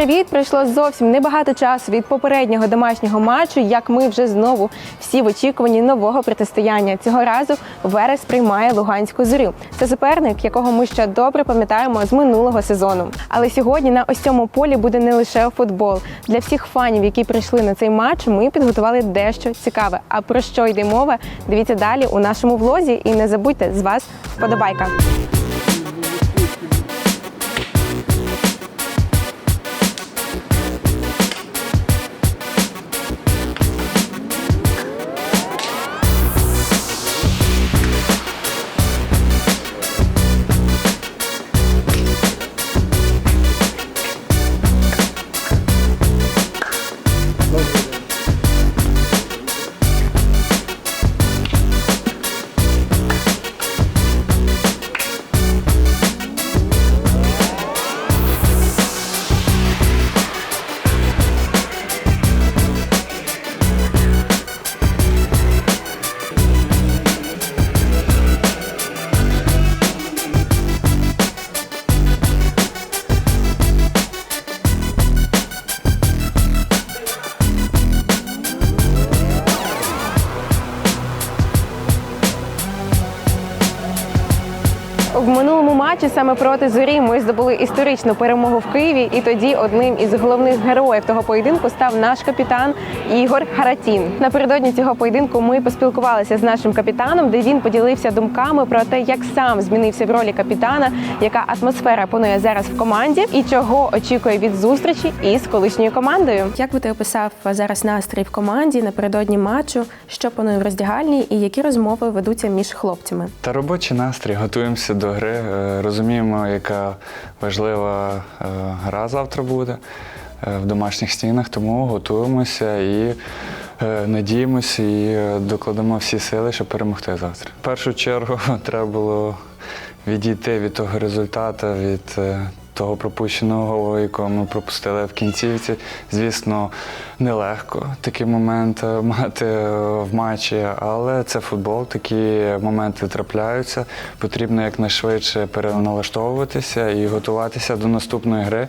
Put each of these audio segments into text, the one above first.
Привіт! Пройшло зовсім небагато часу від попереднього домашнього матчу, як ми вже знову всі в очікуванні нового протистояння. Цього разу Верес приймає Луганську зорю. Це суперник, якого ми ще добре пам'ятаємо з минулого сезону. Але сьогодні на ось цьому полі буде не лише футбол. Для всіх фанів, які прийшли на цей матч, ми підготували дещо цікаве. А про що йде мова? Дивіться далі у нашому влозі. І не забудьте з вас вподобайка. Матчі саме проти зорі ми здобули історичну перемогу в Києві, і тоді одним із головних героїв того поєдинку став наш капітан Ігор Харатін. Напередодні цього поєдинку ми поспілкувалися з нашим капітаном, де він поділився думками про те, як сам змінився в ролі капітана, яка атмосфера панує зараз в команді, і чого очікує від зустрічі із колишньою командою. Як би ти описав зараз настрій в команді напередодні матчу, що панує в роздягальні, і які розмови ведуться між хлопцями? Та робочий настрій, готуємося до гри, е, розуміємо, яка важлива е, гра завтра буде е, в домашніх стінах, тому готуємося і е, надіємося і докладемо всі сили, щоб перемогти завтра. В першу чергу треба було відійти від того результату, від того пропущеного голу, якого ми пропустили в кінцівці. Звісно, нелегко такі моменти мати е, в матчі, але це футбол, такі моменти трапляються. Потрібно якнайшвидше переналаштовуватися і готуватися до наступної гри,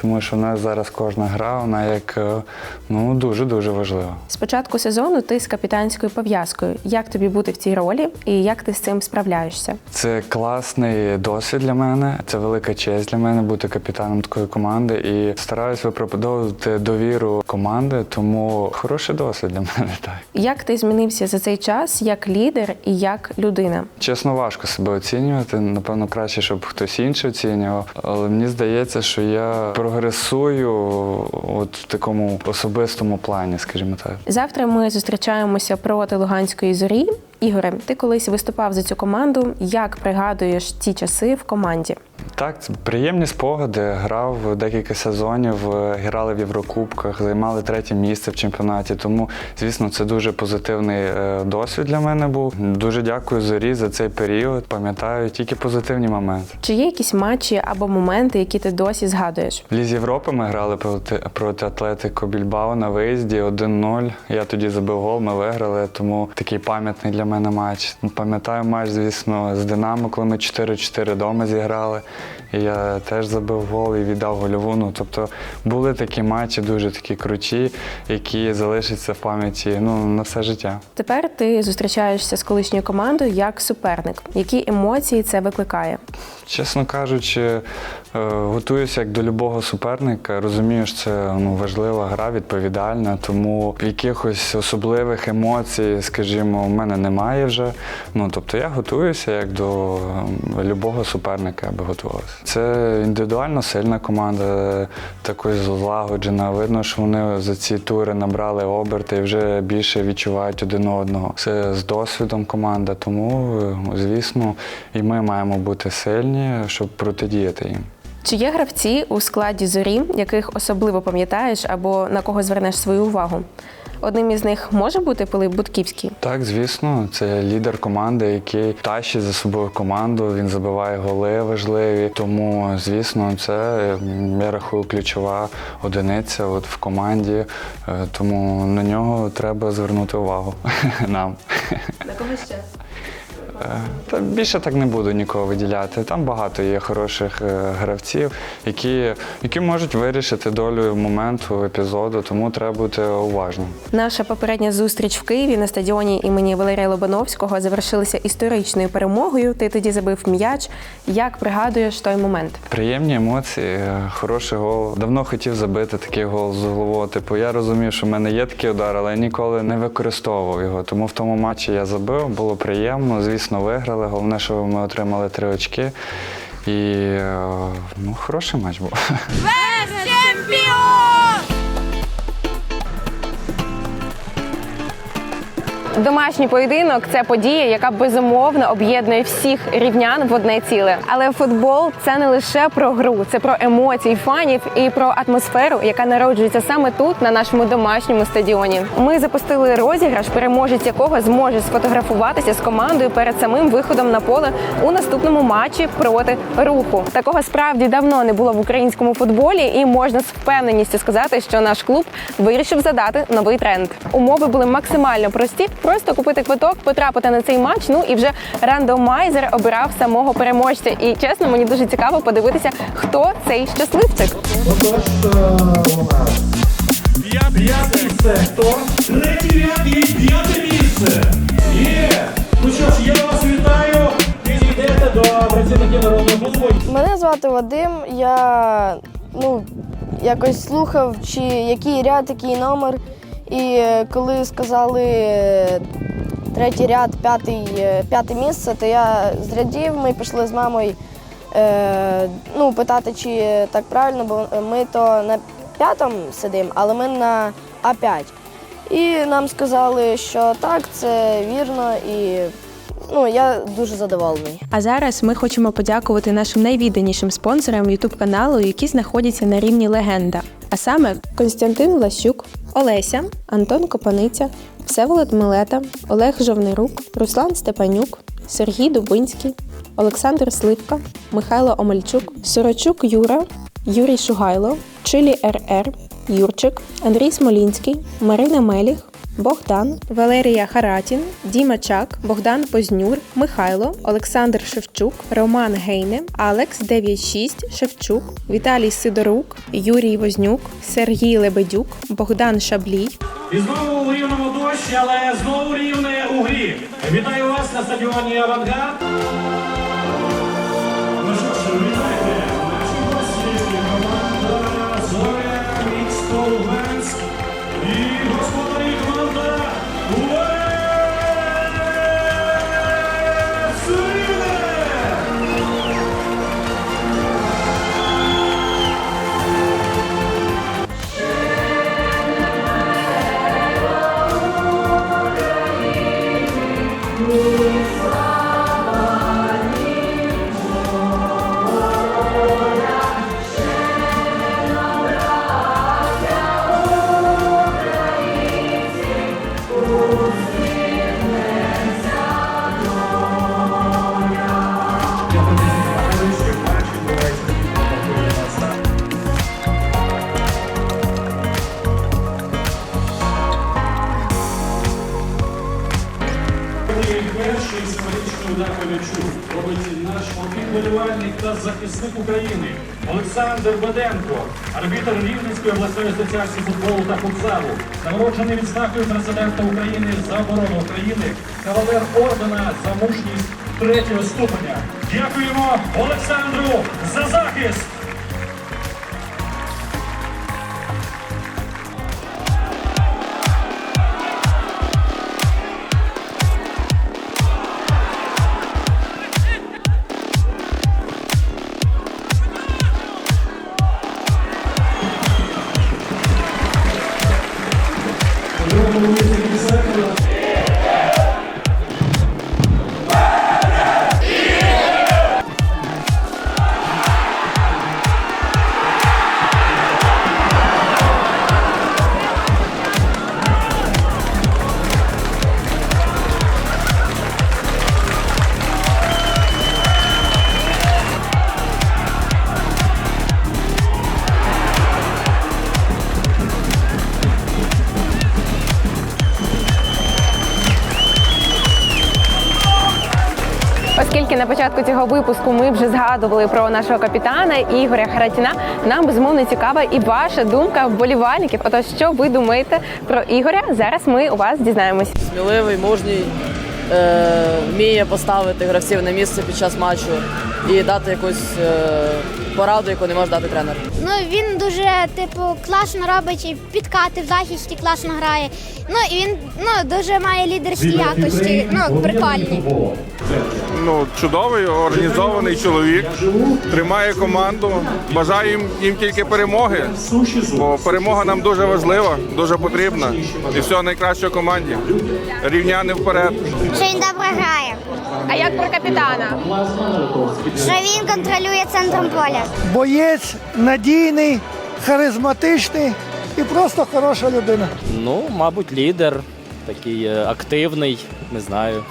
тому що в нас зараз кожна гра, вона як е, ну дуже-дуже важлива. З початку сезону ти з капітанською пов'язкою. Як тобі бути в цій ролі і як ти з цим справляєшся? Це класний досвід для мене. Це велика честь для мене бути капітаном такої команди. І стараюсь виправдовувати довіру команди, тому хороший досвід для мене. Так Як ти змінився за цей час як лідер і як людина? чесно, важко себе оцінювати. Напевно, краще, щоб хтось інший оцінював. Але мені здається, що я прогресую от в такому особистому плані, скажімо так. Завтра ми зустрічаємося проти Луганської зорі. Ігоре, ти колись виступав за цю команду. Як пригадуєш ті часи в команді? Так, це приємні спогади. Грав декілька сезонів, е, грали в Єврокубках, займали третє місце в чемпіонаті. Тому, звісно, це дуже позитивний е, досвід для мене був. Дуже дякую зорі за цей період. Пам'ятаю тільки позитивні моменти. Чи є якісь матчі або моменти, які ти досі згадуєш? В Лізі Європи ми грали проти, проти Атлетико Більбао на виїзді 1-0. Я тоді забив гол, ми виграли, тому такий пам'ятний для мене матч. Пам'ятаю матч, звісно, з Динамо, коли ми 4-4 вдома зіграли. Я теж забив гол і віддав гольову. Ну, тобто були такі матчі, дуже такі круті, які залишаться в пам'яті ну, на все життя. Тепер ти зустрічаєшся з колишньою командою як суперник. Які емоції це викликає? Чесно кажучи, готуюся як до любого суперника. Розумію, що це ну, важлива гра, відповідальна, тому якихось особливих емоцій, скажімо, в мене немає вже. Ну тобто я готуюся як до е, любого суперника, я би готувався. Це індивідуально сильна команда, також злагоджена. Видно, що вони за ці тури набрали оберти і вже більше відчувають один одного. Це з досвідом команда, тому, е, звісно, і ми маємо бути сильні, щоб протидіяти їм. Чи є гравці у складі зорі, яких особливо пам'ятаєш або на кого звернеш свою увагу? Одним із них може бути Пилип Будківський. Так, звісно, це лідер команди, який тащить за собою команду. Він забиває голи важливі. Тому, звісно, це я рахую ключова одиниця от в команді. Е, Тому на нього треба звернути увагу нам. На кого ще? Е, Та більше так не буду нікого виділяти. Там багато є хороших е, гравців, які, які можуть вирішити долю моменту, епізоду, тому треба бути уважним. Наша попередня зустріч в Києві на стадіоні імені Валерія Лобановського завершилася історичною перемогою. Ти тоді забив м'яч. Як пригадуєш той момент? Приємні емоції, е, хороший гол. Давно хотів забити такий гол з головою. Типу, я розумів, що в мене є такий удар, але я ніколи не використовував його. Тому в тому матчі я забив, було приємно. Звісно, виграли. Головне, що ми отримали три очки. І е, ну, хороший матч був. Домашній поєдинок це подія, яка безумовно об'єднує всіх рівнян в одне ціле. Але футбол це не лише про гру, це про емоції фанів і про атмосферу, яка народжується саме тут, на нашому домашньому стадіоні. Ми запустили розіграш, переможець якого зможе сфотографуватися з командою перед самим виходом на поле у наступному матчі проти руху. Такого справді давно не було в українському футболі, і можна з впевненістю сказати, що наш клуб вирішив задати новий тренд. Умови були максимально прості. Просто купити квиток, потрапити на цей матч. Ну і вже рандомайзер обирав самого переможця. І чесно, мені дуже цікаво подивитися, хто цей щасливчик. Отож, е, п'яте місце. Хто? Третє ряд і п'яте місце. Є! Ну що ж, я вас вітаю. Підійдете до працівників народного клубу. Мене звати Вадим. Я ну, якось слухав, чи який ряд, який номер. І е, коли сказали е, третій ряд, п'ятий, е, п'яте місце, то я зрадів, ми пішли з мамою е, ну, питати, чи так правильно, бо ми то на п'ятому сидимо, але ми на А5. І нам сказали, що так, це вірно, і ну, я дуже задоволений. А зараз ми хочемо подякувати нашим найвідданішим спонсорам youtube каналу, які знаходяться на рівні легенда. А саме Константин Ласюк, Олеся, Антон Копаниця, Всеволод Милета, Олег Жовнирук, Руслан Степанюк, Сергій Дубинський, Олександр Сливка, Михайло Омельчук, Сорочук Юра, Юрій Шугайло, Чилі РР, Юрчик, Андрій Смолінський, Марина Меліх, Богдан, Валерія Харатін, Діма Чак, Богдан Познюр, Михайло, Олександр Шевчук, Роман Гейне, Алекс 96, Шевчук, Віталій Сидорук, Юрій Вознюк, Сергій Лебедюк, Богдан Шаблій, І знову у рівному дощі, але знову рівне у грі. Вітаю вас на стадіоні Авангард. Захисник України Олександр Беденко, арбітр Рівненської обласної асоціації футболу та футзалу, нагороджений відзнакою президента України за оборону України, кавалер ордена за мужність третього ступеня. Дякуємо Олександру за захист! Оскільки на початку цього випуску ми вже згадували про нашого капітана Ігоря Харатіна, нам безумовно цікава і ваша думка вболівальників. Отож, що ви думаєте про Ігоря? Зараз ми у вас дізнаємось. сміливий, мужній, е, вміє поставити гравців на місце під час матчу і дати якусь е, пораду, яку не може дати тренер. Ну він дуже типу класно робить і підкати в захисті, класно грає. Ну і він ну дуже має лідерські якості. Ну прикольні. ну, чудовий, організований чоловік, тримає команду. Бажаю їм, їм тільки перемоги, бо перемога нам дуже важлива, дуже потрібна. І всього найкращого команді. Рівняни вперед. Що він добре грає. А як про капітана? Що він контролює центром поля. боєць надійний, харизматичний і просто хороша людина. Ну, мабуть, лідер, такий е, активний, не знаю.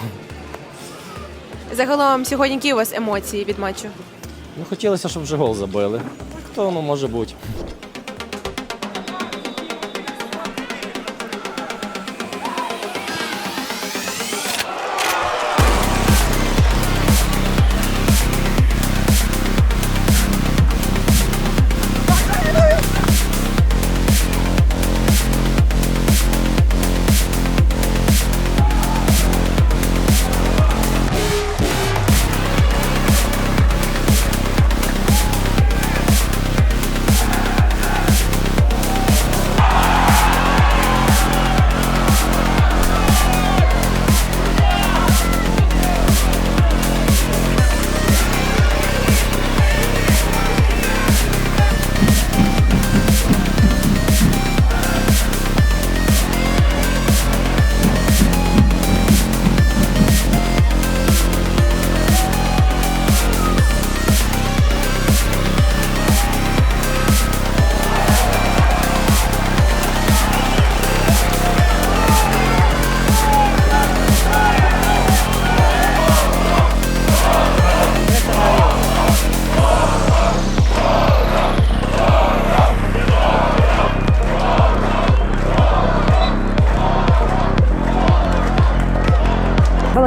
Загалом сьогодні які у вас емоції від матчу? Ну, хотілося, щоб вже гол забили. Так то ну, може бути.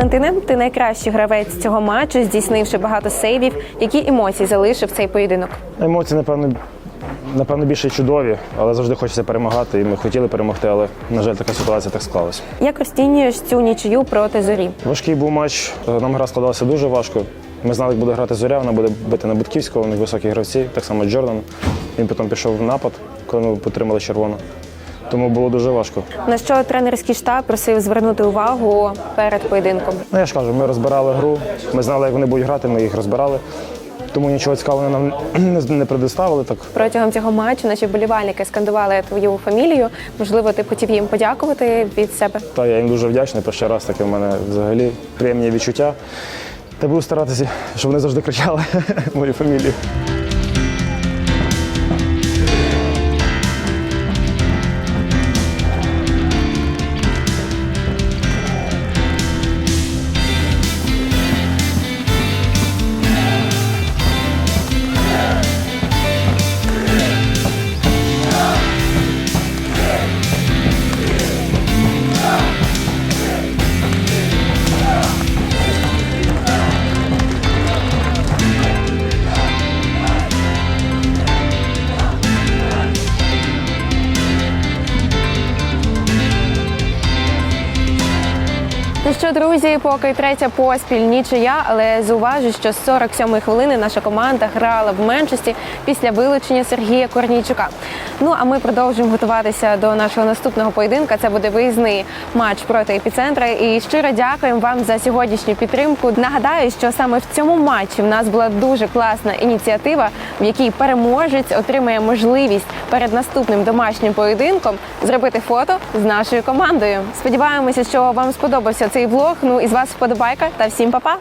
Валентине, ти найкращий гравець цього матчу, здійснивши багато сейвів. Які емоції залишив цей поєдинок? Емоції, напевно, напевно, більше чудові, але завжди хочеться перемагати. І ми хотіли перемогти, але, на жаль, така ситуація так склалась. Як розцінюєш цю нічию проти зорі? Важкий був матч. е, Нам гра складалася дуже важко. Ми знали, як буде грати зоря, вона буде бити на Будківського, у них високі гравці, так само Джордан. Він потім пішов в напад, коли ми потримали червону. Тому було дуже важко. На що тренерський штаб просив звернути увагу перед поєдинком? Ну, я ж кажу, ми розбирали гру, ми знали, як вони будуть грати, ми їх розбирали. Тому нічого цікавого нам не- предоставили. Так Протягом цього матчу наші вболівальники скандували твою фамілію. Можливо, ти б хотів їм подякувати від себе. Та я їм дуже вдячний. Перший раз таке в мене взагалі приємні відчуття. Та буду старатися, щоб вони завжди кричали мою фамілію. Друзі, поки третя поспіль нічия, але зауважу, що з 47-ї хвилини наша команда грала в меншості після вилучення Сергія Корнійчука. Ну а ми продовжуємо готуватися до нашого наступного поєдинка. Це буде виїзний матч проти епіцентра. І щиро дякуємо вам за сьогоднішню підтримку. Нагадаю, що саме в цьому матчі в нас була дуже класна ініціатива, в якій переможець отримає можливість перед наступним домашнім поєдинком зробити фото з нашою командою. Сподіваємося, що вам сподобався цей влог. Ну і з вас вподобайка та всім па-па!